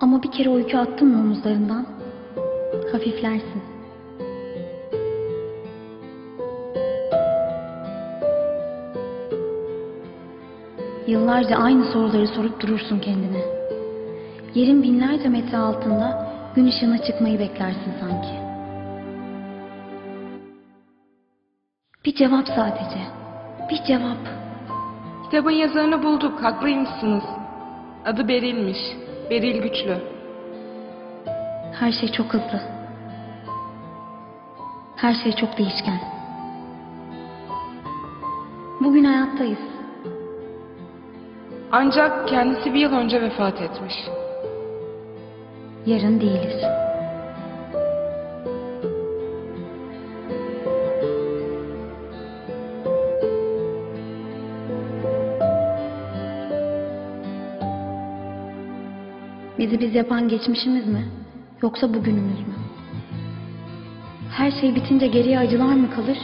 Ama bir kere o attın mı omuzlarından, hafiflersin. Yıllarca aynı soruları sorup durursun kendine. Yerin binlerce metre altında gün ışığına çıkmayı beklersin sanki. Bir cevap sadece. Bir cevap. Kitabın yazarını bulduk, haklıymışsınız. Adı Beril'miş. Beril Güçlü. Her şey çok hızlı. Her şey çok değişken. Bugün hayattayız. Ancak kendisi bir yıl önce vefat etmiş. Yarın değiliz. Bizi biz yapan geçmişimiz mi? Yoksa bugünümüz mü? Her şey bitince geriye acılar mı kalır?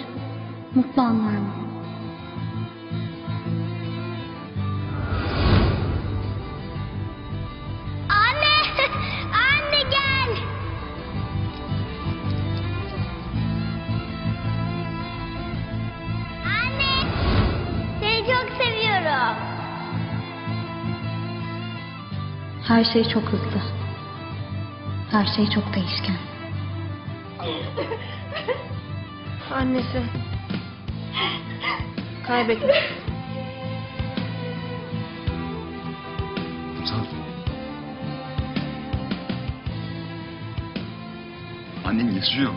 Mutlu anlar mı? Her şey çok hızlı. Her şey çok değişken. Annesi. Kaybetmiş. Annen yaşıyor.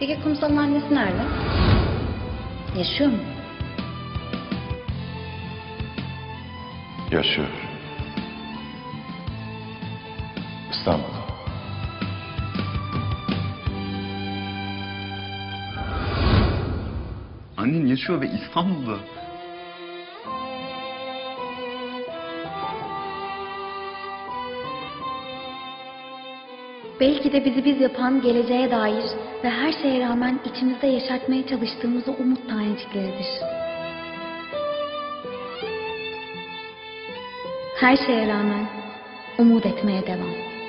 Peki kumsalın annesi nerede? Yaşıyor mu? Yaşıyor. İstanbul'da. Annen yaşıyor ve İstanbul'da. Belki de bizi biz yapan geleceğe dair ve her şeye rağmen içimizde yaşatmaya çalıştığımız o umut tanecikleridir. Her şeye rağmen umut etmeye devam.